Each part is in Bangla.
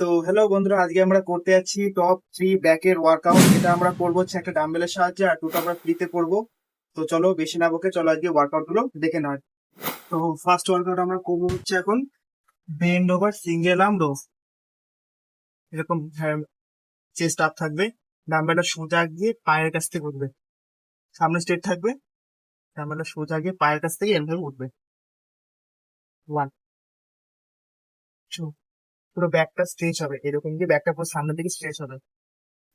তো হ্যালো বন্ধুরা, আজকে আমরা করতে যাচ্ছি টপ থ্রি ব্যাকের ওয়ার্কআউট এটা আমরা করব হচ্ছে একটা ডাম্বেলের সাহায্যে, আর দুটো আমরা ফ্রিতে করব। তো চলো, বেশি না বকে, চলো আজকে ওয়ার্কআউটগুলো দেখে নেওয়া তো ফার্স্ট ওয়ার্কআউট আমরা করব হচ্ছে এখন bend over single arm row এরকম চেস্ট আপ থাকবে ডাম্বেলটা সোজা গিয়ে পায়ের কাছ থেকে উঠবে। সামনে স্ট্রেট থাকবে ডাম্বেলটা সোজা গিয়ে পায়ের কাছ থেকে এভাবে উঠবে। ওয়ান পুরো ব্যাকটা স্ট্রেচ হবে। এরকম গিয়ে ব্যাকটা পুরো সামনের দিকে স্ট্রেচ হবে।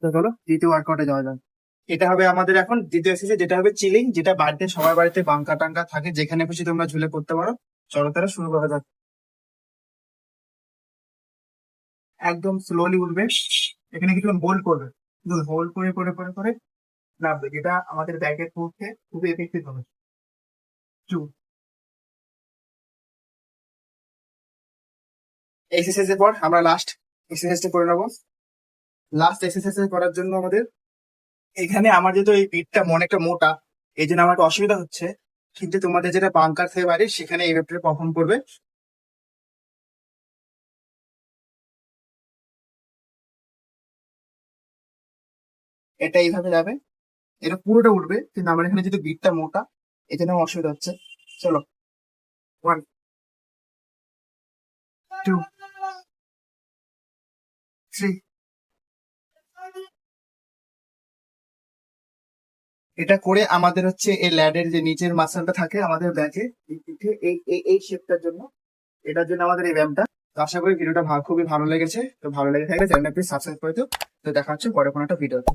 তো চলো, দ্বিতীয় ওয়ার্কআউটে যাওয়া যাক। এটা হবে আমাদের এখন দ্বিতীয় এক্সারসাইজ যেটা হবে চিলিং যেটা বাড়িতে, সবার বাড়িতে বাঙ্কা টাঙ্কা থাকে, যেখানে খুশি তোমরা ঝুলে করতে পারো। চলো তারা শুরু করা যাক। একদম স্লোলি উঠবে। এখানে কিছু হোল্ড করবে। হোল্ড করে করে করে করে নামবে যেটা আমাদের ব্যাকের পক্ষে খুবই এফেক্টিভ হবে। টু এক্সারসাইজের পর আমরা লাস্ট এক্সারসাইজটা করে নেব। লাস্ট এক্সারসাইজ করার জন্য আমাদের এখানে আমার যেহেতু এই পিঠটা মনে একটা মোটা, এই জন্য আমার একটু অসুবিধা হচ্ছে। কিন্তু তোমাদের যেটা বাঙ্কার থেকে বাড়ি, সেখানে এই ব্যাপারটা পারফর্ম করবে। এটা এইভাবে যাবে। এটা পুরোটা উঠবে, কিন্তু আমার এখানে যেহেতু বিটটা মোটা, এই জন্য অসুবিধা হচ্ছে। চলো ওয়ান টু থ্রি এটা করে আমাদের হচ্ছে এই ল্যাডের যে নিচের মাসলটা থাকে আমাদের ব্যাকে এই এই শেপটার জন্য, এটার জন্য আমাদের এই ব্যায়ামটা তো আশা করি ভিডিওটা খুবই ভালো লেগেছে। তো ভালো লেগে থাকলে চ্যানেলটা প্লিজ সাবস্ক্রাইব করে দিও। তো দেখা হচ্ছে পরে কোনো একটা ভিডিওতে